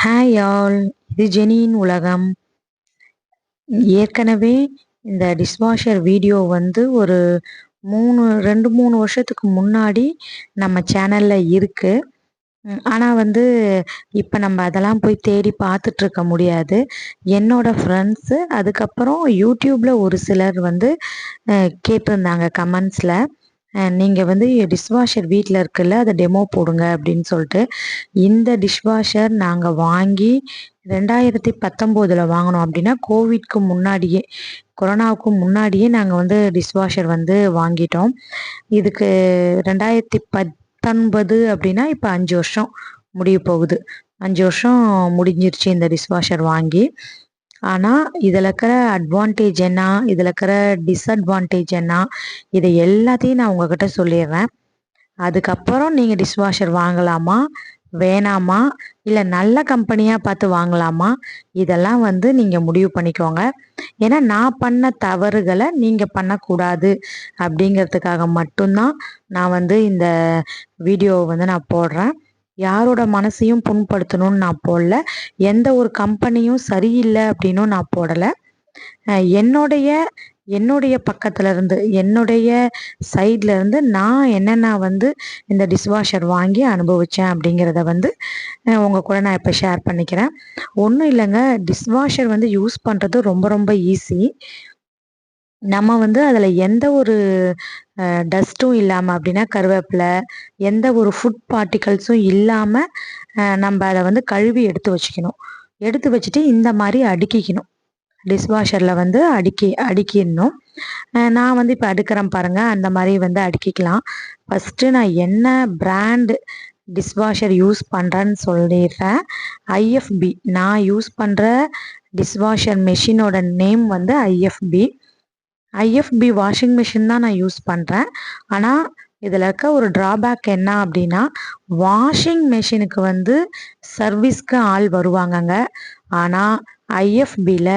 Hi all இது ஜெனியின் உலகம். ஏற்கனவே இந்த டிஷ்வாஷர் வீடியோ வந்து ஒரு மூணு ரெண்டு மூணு வருஷத்துக்கு முன்னாடி நம்ம சேனலில் இருக்குது ஆனால் வந்து இப்போ நம்ம அதெல்லாம் போய் தேடி பார்த்துட்டு இருக்க முடியாது. என்னோட ஃப்ரெண்ட்ஸு அதுக்கப்புறம் யூடியூப்பில் ஒரு சிலர் வந்து கேட்டிருந்தாங்க கமெண்ட்ஸில் நீங்கள் வந்து டிஷ்வாஷர் வீட்டில் இருக்குல்ல அதை டெமோ போடுங்க அப்படின்னு சொல்லிட்டு. இந்த டிஷ்வாஷர் நாங்கள் வாங்கி ரெண்டாயிரத்தி பத்தொம்போதில் வாங்கினோம் அப்படின்னா கோவிட்க்கு முன்னாடியே கொரோனாவுக்கு முன்னாடியே நாங்கள் வந்து டிஷ்வாஷர் வந்து வாங்கிட்டோம். இதுக்கு ரெண்டாயிரத்தி பத் பத்தொன்பது அப்படின்னா இப்போ அஞ்சு வருஷம் முடிய போகுது. அஞ்சு வருஷம் முடிஞ்சிருச்சு இந்த டிஷ்வாஷர் வாங்கி. ஆனால் இதில் இருக்கிற அட்வான்டேஜ் என்ன? இதில் இருக்கிற டிஸ்அட்வான்டேஜ் என்ன? இதை எல்லாத்தையும் நான் உங்ககிட்ட சொல்லிடுறேன். அதுக்கப்புறம் நீங்கள் டிஷ்வாஷர் வாங்கலாமா? வேணாமா? இல்லை நல்ல கம்பெனியாக பார்த்து வாங்கலாமா? இதெல்லாம் வந்து நீங்கள் முடிவு பண்ணிக்கோங்க. ஏன்னா நான் பண்ண தவறுகளை நீங்கள் பண்ணக்கூடாது அப்படிங்கிறதுக்காக மட்டும்தான் நான் வந்து இந்த வீடியோவை வந்து நான் போடுறேன். யாரோட மனசையும் புண்படுத்தணும்னு நான் போடல. எந்த ஒரு கம்பெனியும் சரியில்லை அப்படின்னும் நான் போடலை. என்னுடைய என்னுடைய பக்கத்துல இருந்து என்னுடைய சைட்ல இருந்து நான் என்னென்ன வந்து இந்த டிஷ்வாஷர் வாங்கி அனுபவிச்சேன் அப்படிங்கிறத வந்து உங்கள் உங்க கூட நான் இப்போ ஷேர் பண்ணிக்கிறேன். ஒன்றும் இல்லைங்க டிஷ்வாஷர் வந்து யூஸ் பண்ணுறது ரொம்ப ரொம்ப ஈஸி நம்ம வந்து அதில் எந்த ஒரு டஸ்ட்டும் இல்லாமல் அப்படின்னா கருவேப்பிலை எந்த ஒரு ஃபுட் பார்ட்டிகல்ஸும் இல்லாமல் நம்ம அதை வந்து கழுவி எடுத்து வச்சுக்கணும். எடுத்து வச்சுட்டு இந்த மாதிரி அடுக்கிக்கணும். டிஷ்வாஷரில் வந்து அடுக்கி அடுக்கிடணும். நான் வந்து இப்போ அடுக்கிறேன் பாருங்கள் அந்த மாதிரி வந்து அடுக்கிக்கலாம். ஃபஸ்ட்டு நான் என்ன பிராண்டு டிஷ்வாஷர் யூஸ் பண்ணுறேன்னு சொல்லிடுறேன். ஐஎஃப்பி நான் யூஸ் பண்ணுற டிஷ்வாஷர் மெஷினோட நேம் வந்து ஐஎஃப்பி ஐஎஃப்பி வாஷிங் மிஷின் தான் நான் யூஸ் பண்ணுறேன் ஆனால் இதில் இருக்க ஒரு ட்ராபேக் என்ன அப்படின்னா வாஷிங் மெஷினுக்கு வந்து சர்வீஸ்க்கு ஆள் வருவாங்கங்க. ஆனால் ஐஎஃப்பியில்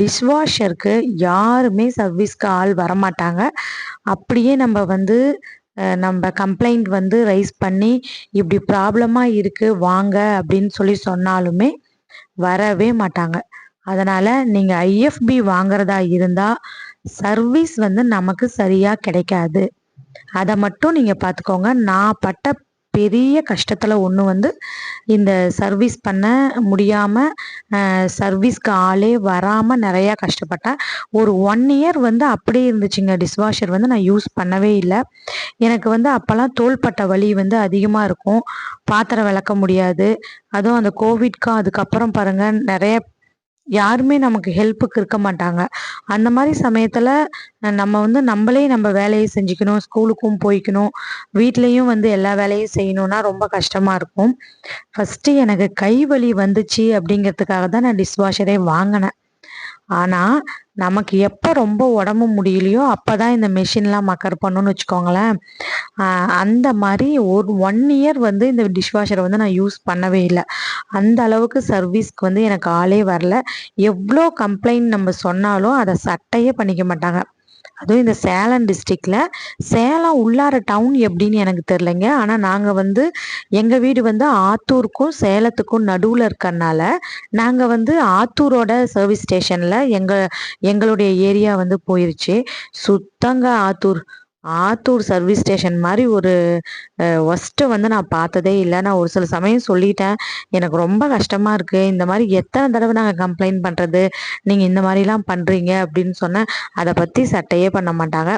டிஷ்வாஷருக்கு யாருமே சர்வீஸ்க்கு ஆள் வரமாட்டாங்க. அப்படியே நம்ம வந்து நம்ம கம்ப்ளைண்ட் வந்து ரைஸ் பண்ணி இப்படி ப்ராப்ளமாக இருக்குது வாங்க அப்படின்னு சொல்லி சொன்னாலுமே வரவே மாட்டாங்க. அதனால் நீங்கள் ஐஎஃப்பி வாங்குறதா இருந்தால் சர்வீஸ் வந்து நமக்கு சரியாக கிடைக்காது. அதை மட்டும் நீங்கள் பார்த்துக்கோங்க நான் பட்ட பெரிய கஷ்டத்தில் ஒன்று வந்து இந்த சர்வீஸ் பண்ண முடியாமல் சர்வீஸ்க்கு ஆளே வராமல் நிறையா கஷ்டப்பட்டேன் ஒரு ஒன் இயர் வந்து அப்படியே இருந்துச்சுங்க. டிஷ்வாஷர் வந்து நான் யூஸ் பண்ணவே இல்லை. எனக்கு வந்து அப்போல்லாம் தோள்பட்ட வலி வந்து அதிகமாக இருக்கும். பாத்திரம் விளக்க முடியாது. அதுவும் அந்த கோவிட்க்கு அதுக்கப்புறம் பாருங்கள் நிறைய யாருமே நமக்கு ஹெல்ப்புக்கு இருக்க மாட்டாங்க. அந்த மாதிரி சமயத்தில் நம்ம வந்து நம்மளே நம்ம வேலையை செஞ்சுக்கணும் ஸ்கூலுக்கும் போய்க்கணும். வீட்லேயும் வந்து எல்லா வேலையும் செய்யணும்னா ரொம்ப கஷ்டமாக இருக்கும். ஃபஸ்ட்டு எனக்கு கை வலி வந்துச்சு அப்படிங்கிறதுக்காக தான் நான் டிஷ்வாஷரே வாங்கினேன். ஆனால் நமக்கு எப்போ ரொம்ப உடம்பு முடியலையோ அப்போ தான் இந்த மெஷின்லாம் மக்கர் பண்ணுன்னு வச்சுக்கோங்களேன். அந்த மாதிரி ஒரு ஒன் இயர் வந்து இந்த டிஷ் வாஷரை வந்து நான் யூஸ் பண்ணவே இல்லை. அந்த அளவுக்கு சர்வீஸ்க்கு வந்து எனக்கு ஆளே வரல. எவ்வளோ கம்ப்ளைண்ட் நம்ம சொன்னாலும் அதை சட்டையே பண்ணிக்க மாட்டாங்க. அதுவும் இந்த சேலம் டிஸ்ட்ரிக்ட்ல சேலம் உள்ளார டவுன் எப்படின்னு எனக்கு தெரிலங்க ஆனால் நாங்கள் வந்து எங்கள் வீடு வந்து ஆத்தூருக்கும் சேலத்துக்கும் நடுவில் இருக்கறனால நாங்கள் வந்து ஆத்தூரோட சர்வீஸ் ஸ்டேஷனில் எங்கள் எங்களுடைய ஏரியா வந்து போயிருச்சு. சுத்தங்க ஆத்தூர். ஆத்தூர் சர்வீஸ் ஸ்டேஷன் மாதிரி ஒரு ஒஸ்ட்டை வந்து நான் பார்த்ததே இல்லை. நான் ஒரு சில சமயம் சொல்லிட்டேன். எனக்கு ரொம்ப கஷ்டமாக இருக்குது இந்த மாதிரி எத்தனை தடவை நாங்கள் கம்ப்ளைண்ட் பண்ணுறது நீங்கள் இந்த மாதிரிலாம் பண்ணுறீங்க அப்படின்னு சொன்னேன். அதை பற்றி சட்டையே பண்ண மாட்டாங்க.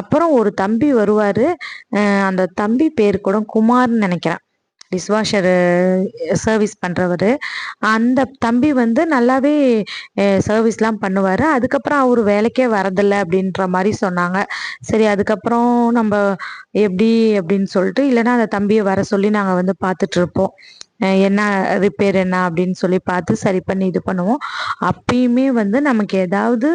அப்புறம் ஒரு தம்பி வருவார். அந்த தம்பி பேர் கூட குமார்னு நினைக்கிறேன். டிஷ்வாஷர் சர்வீஸ் பண்ணுறவர் அந்த தம்பி வந்து நல்லாவே சர்வீஸ்லாம் பண்ணுவார். அதுக்கப்புறம் அவர் வேலைக்கே வரதில்லை அப்படின்ற மாதிரி சொன்னாங்க. சரி அதுக்கப்புறம் நம்ம எப்படி அப்படின்னு சொல்லிட்டு இல்லைன்னா அந்த தம்பியை வர சொல்லி நாங்கள் வந்து பார்த்துட்ருப்போம் என்ன ரிப்பேர் என்ன அப்படின்னு சொல்லி பார்த்து சரி பண்ணி இது பண்ணுவோம். அப்பயுமே வந்து நமக்கு ஏதாவது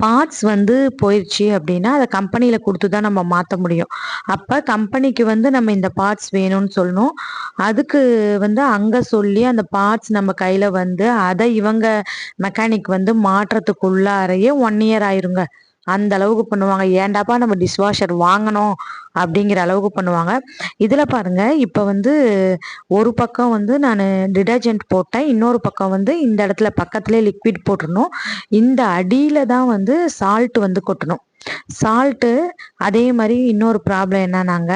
பார்ட்ஸ் வந்து போயிடுச்சு அப்படின்னா அதை கம்பெனியில் கொடுத்து தான் நம்ம மாற்ற முடியும். அப்போ கம்பெனிக்கு வந்து நம்ம இந்த பார்ட்ஸ் வேணும்னு சொல்லணும். அதுக்கு வந்து அங்கே சொல்லி அந்த பார்ட்ஸ் நம்ம கையில் வந்து அதை இவங்க மெக்கானிக் வந்து மாற்றத்துக்குள்ளாரையே ஒன் இயர் ஆயிருங்க. அந்த அளவுக்கு பண்ணுவாங்க. ஏண்டாப்பா நம்ம டிஷ்வாஷர் வாங்கணும் அப்படிங்கிற அளவுக்கு பண்ணுவாங்க. இதில் பாருங்க இப்போ வந்து ஒரு பக்கம் வந்து நான் டிடர்ஜென்ட் போட்டேன். இன்னொரு பக்கம் வந்து இந்த இடத்துல பக்கத்துலேயே லிக்விட் போட்டுருணும் இந்த அடியில் தான் வந்து சால்ட் வந்து கொட்டணும். சால்ட்டு அதே மாதிரி இன்னொரு ப்ராப்ளம் என்னன்னாங்க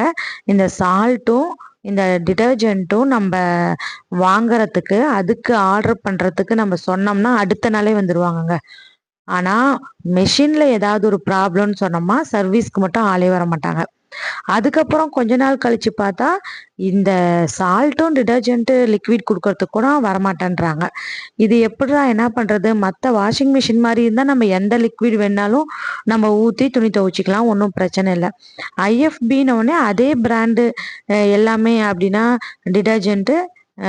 இந்த சால்ட்டும் இந்த டிடர்ஜென்ட்டும் நம்ம வாங்குறதுக்கு அதுக்கு ஆர்டர் பண்ணுறதுக்கு நம்ம சொன்னோம்னா அடுத்த நாளே வந்துடுவாங்கங்க ஆனால் மெஷின்ல ஏதாவது ஒரு ப்ராப்ளம்னு சொன்னோம்னா சர்வீஸ்க்கு மட்டும் ஆளே வர மாட்டாங்க. அதுக்கப்புறம் கொஞ்ச நாள் கழிச்சு பார்த்தா இந்த சால்ட்டும் டிடர்ஜென்ட்டு லிக்விட் கொடுக்கறதுக்கு கூட வரமாட்டேன்றாங்க. இது எப்படிடா என்ன பண்ணுறது மற்ற வாஷிங் மிஷின் மாதிரி இருந்தால் நம்ம எந்த லிக்விட் வேணாலும் நம்ம ஊற்றி துணி துவைச்சிக்கலாம் ஒன்றும் பிரச்சனை இல்லை. ஐஎஃபின்னு அதே பிராண்டு எல்லாமே அப்படின்னா டிடர்ஜென்ட்டு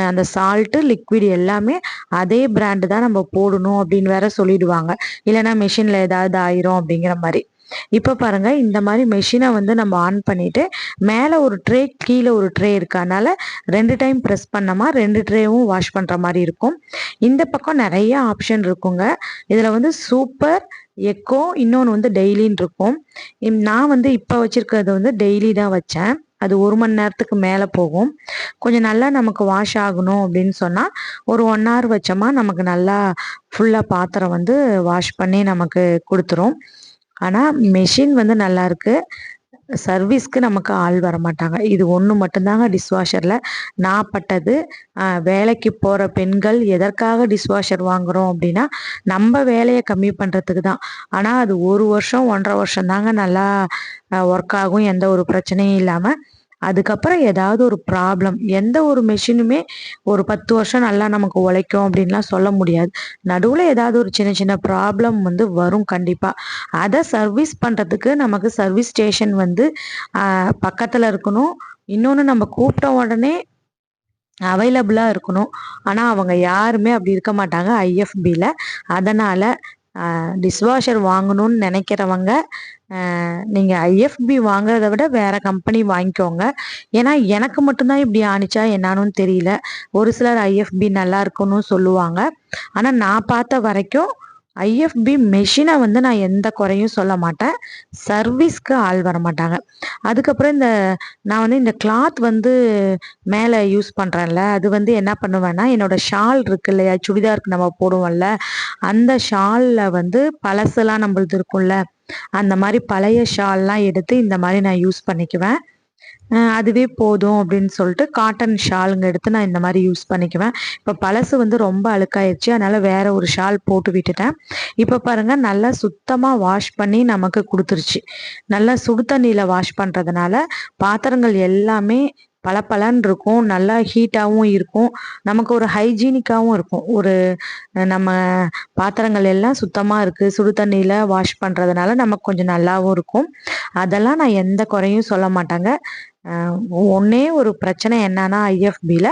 அந்த சால்ட்டு லிக்விட் எல்லாமே அதே பிராண்டு தான் நம்ம போடணும் அப்படின்னு வேற சொல்லிடுவாங்க. இல்லைன்னா மிஷினில் ஏதாவது ஆயிரும் அப்படிங்கிற மாதிரி. இப்போ பாருங்க இந்த மாதிரி மெஷினை வந்து நம்ம ஆன் பண்ணிட்டு மேலே ஒரு ட்ரே கீழே ஒரு ட்ரே இருக்கனால ரெண்டு டைம் ப்ரெஸ் பண்ணோமா ரெண்டு ட்ரேவும் வாஷ் பண்ணுற மாதிரி இருக்கும். இந்த பக்கம் நிறைய ஆப்ஷன் இருக்குங்க. இதில் வந்து சூப்பர் எக்கோ இன்னொன்று வந்து டெய்லின்னு இருக்கும். நான் வந்து இப்போ வச்சுருக்கிறது வந்து டெய்லி தான் வச்சேன். அது ஒரு மணி நேரத்துக்கு மேலே போகும். கொஞ்சம் நல்லா நமக்கு வாஷ் ஆகணும் அப்படின்னு சொன்னால் ஒரு ஒன் ஹவர் வச்சோமா நமக்கு நல்லா ஃபுல்லாக பாத்திரம் வந்து வாஷ் பண்ணி நமக்கு கொடுத்துரும். ஆனால் மெஷின் வந்து நல்லாயிருக்கு சர்வீஸ்க்கு நமக்கு ஆள் வர மாட்டாங்க இது ஒன்று மட்டும்தாங்க டிஷ்வாஷரில் நான் பட்டது வேலைக்கு போகிற பெண்கள் எதற்காக டிஷ்வாஷர் வாங்குகிறோம் அப்படின்னா நம்ம வேலையை கம்மி பண்ணுறதுக்கு தான். ஆனால் அது ஒரு வருஷம் ஒன்றரை வருஷம் தாங்க நல்லா ஒர்க் ஆகும். எந்த ஒரு பிரச்சனையும் இல்லாமல் அதுக்கப்புறம் ஏதாவது ஒரு ப்ராப்ளம் எந்த ஒரு மெஷினுமே ஒரு பத்து வருஷம் நல்லா நமக்கு உழைக்கும் அப்படின்லாம் சொல்ல முடியாது. நடுவில் ஏதாவது ஒரு சின்ன சின்ன ப்ராப்ளம் வந்து வரும் கண்டிப்பாக அதை சர்வீஸ் பண்ணுறதுக்கு நமக்கு சர்வீஸ் ஸ்டேஷன் வந்து பக்கத்தில் இருக்கணும். இன்னொன்று நம்ம கூப்பிட்ட உடனே அவைலபிளாக இருக்கணும். ஆனால் அவங்க யாருமே அப்படி இருக்க மாட்டாங்க ஐஎஃபியில் அதனால் டிஷ்வாஷர் வாங்கணும்னு நினைக்கிறவங்க நீங்கள் ஐஎஃப்பி வாங்குறத விட வேறு கம்பெனி வாங்கிக்கோங்க. ஏன்னா எனக்கு மட்டும்தான் இப்படி ஆணிச்சா என்னான்னு தெரியல. ஒரு சிலர் ஐஎஃப்பி நல்லா இருக்குன்னு சொல்லுவாங்க. ஆனால் நான் பார்த்த வரைக்கும் ஐஎஃப்பி மெஷினை வந்து நான் எந்த குறையும் சொல்ல மாட்டேன். சர்வீஸ்க்கு ஆள் வர மாட்டாங்க. அதுக்கப்புறம் இந்த நான் வந்து இந்த கிளாத் வந்து மேலே யூஸ் பண்ணுறேன்ல அது வந்து என்ன பண்ணுவேன்னா என்னோட ஷால் இருக்கு இல்லையா சுடிதாருக்கு நம்ம போடுவோம்ல அந்த ஷாலில் வந்து பழசெல்லாம் நம்மளது இருக்கும்ல அந்த மாதிரி பழைய ஷால்லாம் எடுத்து இந்த மாதிரி நான் யூஸ் பண்ணிக்குவேன். அதுவே போதும் அப்படின்னு சொல்லிட்டு காட்டன் ஷாலுங்க எடுத்து நான் இந்த மாதிரி யூஸ் பண்ணிக்குவேன். இப்போ பழசு வந்து ரொம்ப அழுக்காயிருச்சு அதனால் வேற ஒரு ஷால் போட்டு விட்டுட்டேன். இப்போ பாருங்கள் நல்லா சுத்தமாக வாஷ் பண்ணி நமக்கு கொடுத்துருச்சு. நல்லா சுடு தண்ணியில் வாஷ் பண்ணுறதுனால பாத்திரங்கள் எல்லாமே பளபளன்னு இருக்கும் நல்லா ஹீட்டாகவும் இருக்கும் நமக்கு ஒரு ஹைஜீனிக்காகவும் இருக்கும். ஒரு நம்ம பாத்திரங்கள் எல்லாம் சுத்தமாக இருக்குது சுடு தண்ணியில் வாஷ் பண்ணுறதுனால நமக்கு கொஞ்சம் நல்லாவும் இருக்கும். அதெல்லாம் நான் எந்த குறையும் சொல்ல மாட்டாங்க. ஒன்றே ஒரு பிரச்சனை என்னன்னா ஐஎஃபியில்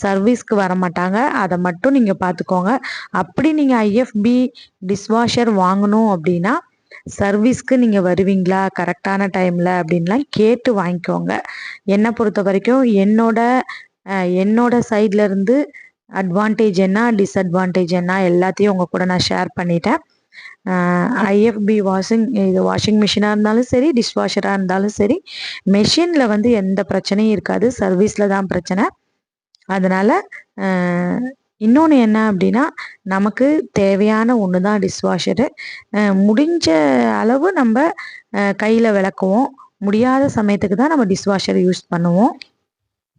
சர்வீஸ்க்கு வர மாட்டாங்க. அதை மட்டும் நீங்கள் பார்த்துக்கோங்க அப்படி நீங்கள் ஐஎஃப்பி டிஷ்வாஷர் வாங்கணும் அப்படின்னா சர்வீஸ்க்கு நீங்கள் வருவீங்களா? கரெக்டான டைமில் அப்படின்லாம் கேட்டு வாங்கிக்கோங்க. என்னை பொறுத்த வரைக்கும் என்னோட என்னோட சைட்லேருந்து அட்வான்டேஜ் என்ன டிஸ்அட்வான்டேஜ் என்ன எல்லாத்தையும் உங்கள் கூட நான் ஷேர் பண்ணிட்டேன். ஐஎஃப்பி வாஷிங் இது வாஷிங் மிஷினாக இருந்தாலும் சரி டிஷ் வாஷராக இருந்தாலும் சரி மெஷினில் வந்து எந்த பிரச்சனையும் இருக்காது. சர்வீஸில் தான் பிரச்சனை. அதனால் இன்னொன்று என்ன அப்படின்னா நமக்கு தேவையான ஒன்று தான் டிஷ்வாஷரு முடிஞ்ச அளவு நம்ம கையில் விளக்குவோம். முடியாத சமயத்துக்கு தான் நம்ம டிஷ்வாஷர் யூஸ் பண்ணுவோம்.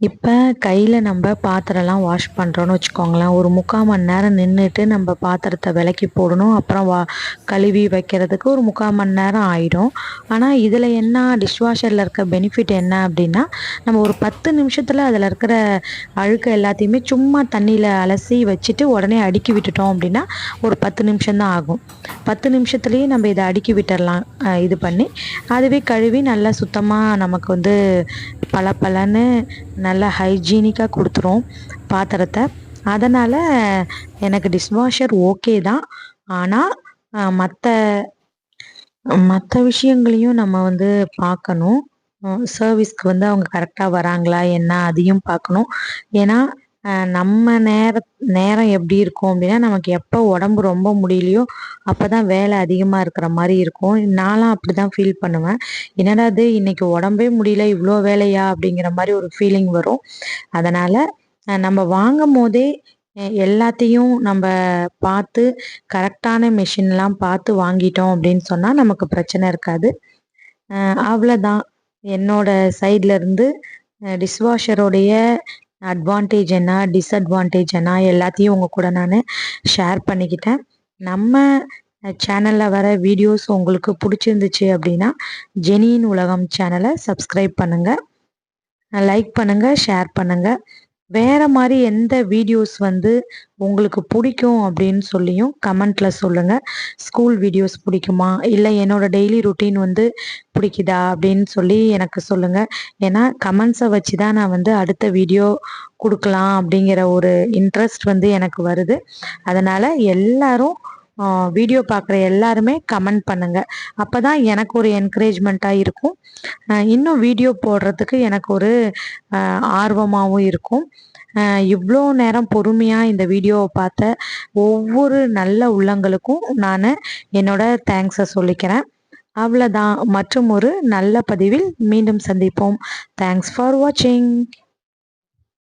இப்போ கையில் நம்ம பாத்திரம்லாம் வாஷ் பண்ணுறோன்னு வச்சுக்கோங்களேன். ஒரு முக்கால் மணி நேரம் நின்றுட்டு நம்ம பாத்திரத்தை விளக்கி போடணும். அப்புறம் வா கழுவி வைக்கிறதுக்கு ஒரு முக்கால் மணி நேரம் ஆயிடும். ஆனால் இதில் என்ன டிஷ்வாஷரில் இருக்க பெனிஃபிட் என்ன அப்படின்னா நம்ம ஒரு பத்து நிமிஷத்தில் அதில் இருக்கிற அழுக்க எல்லாத்தையுமே சும்மா தண்ணியில் அலசி வச்சுட்டு உடனே அடுக்கி விட்டுட்டோம் அப்படின்னா ஒரு பத்து நிமிஷம் தான் ஆகும். பத்து நிமிஷத்துலேயே நம்ம இதை அடுக்கி விட்டுடலாம் இது பண்ணி. அதுவே கழுவி நல்லா சுத்தமாக நமக்கு வந்து பல பலன்னு நல்லா ஹைஜீனிக்காக கொடுத்துரும் பாத்திரத்தை. அதனால் எனக்கு டிஷ்வாஷர் ஓகே தான். ஆனால் மற்ற மற்ற விஷயங்களையும் நம்ம வந்து பார்க்கணும். சர்வீஸ்க்கு வந்து அவங்க கரெக்டாக வராங்களா என்ன அதையும் பார்க்கணும். ஏன்னா நம்ம நேர நேரம் எப்படி இருக்கும் அப்படின்னா நமக்கு எப்போ உடம்பு ரொம்ப முடியலையோ அப்போ தான் வேலை அதிகமாக இருக்கிற மாதிரி இருக்கும். நான்லாம் அப்படி தான் ஃபீல் பண்ணுவேன். என்னடா இது இன்னைக்கு உடம்பே முடியல இவ்வளோ வேலையா? அப்படிங்கிற மாதிரி ஒரு ஃபீலிங் வரும். அதனால் நம்ம வாங்கும் போதே எல்லாத்தையும் நம்ம பார்த்து கரெக்டான மிஷின்லாம் பார்த்து வாங்கிட்டோம் அப்படின்னு சொன்னால் நமக்கு பிரச்சனை இருக்காது. அவ்வளோதான் என்னோட சைட்லேருந்து டிஷ்வாஷருடைய அட்வான்டேஜ் என்ன டிஸ்அட்வான்டேஜ் என்ன எல்லாத்தையும் உங்கள் கூட நான் ஷேர் பண்ணிக்கிட்டேன். நம்ம சேனலில் வர வீடியோஸ் உங்களுக்கு பிடிச்சிருந்துச்சு அப்படின்னா ஜெனியின் உலகம் சேனலை சப்ஸ்கிரைப் பண்ணுங்கள் லைக் பண்ணுங்கள் ஷேர் பண்ணுங்கள் வேறு மாதிரி எந்த வீடியோஸ் வந்து உங்களுக்கு பிடிக்கும் அப்படின்னு சொல்லியும் கமெண்ட்டில் சொல்லுங்கள் ஸ்கூல் வீடியோஸ் பிடிக்குமா? இல்லை என்னோடய டெய்லி ருட்டீன் வந்து பிடிக்குதா அப்படின்னு சொல்லி எனக்கு சொல்லுங்கள் ஏன்னா கமெண்ட்ஸை வச்சு தான் நான் வந்து அடுத்த வீடியோ கொடுக்கலாம் அப்படிங்கிற ஒரு இன்ட்ரெஸ்ட் வந்து எனக்கு வருது. அதனால் எல்லாரும் வீடியோ பார்க்குற எல்லாருமே கமெண்ட் பண்ணுங்கள் அப்போ தான் எனக்கு ஒரு என்கரேஜ்மெண்ட்டாக இருக்கும். இன்னும் வீடியோ போடுறதுக்கு எனக்கு ஒரு ஆர்வமாகவும் இருக்கும். இவ்வளோ நேரம் பொறுமையாக இந்த வீடியோவை பார்த்த ஒவ்வொரு நல்ல உள்ளங்களுக்கும் நான் என்னோட தேங்க்ஸை சொல்லிக்கிறேன். அவ்வளோதான் மற்றும் ஒரு நல்ல பதிவில் மீண்டும் சந்திப்போம். தேங்க்ஸ் ஃபார் வாட்சிங்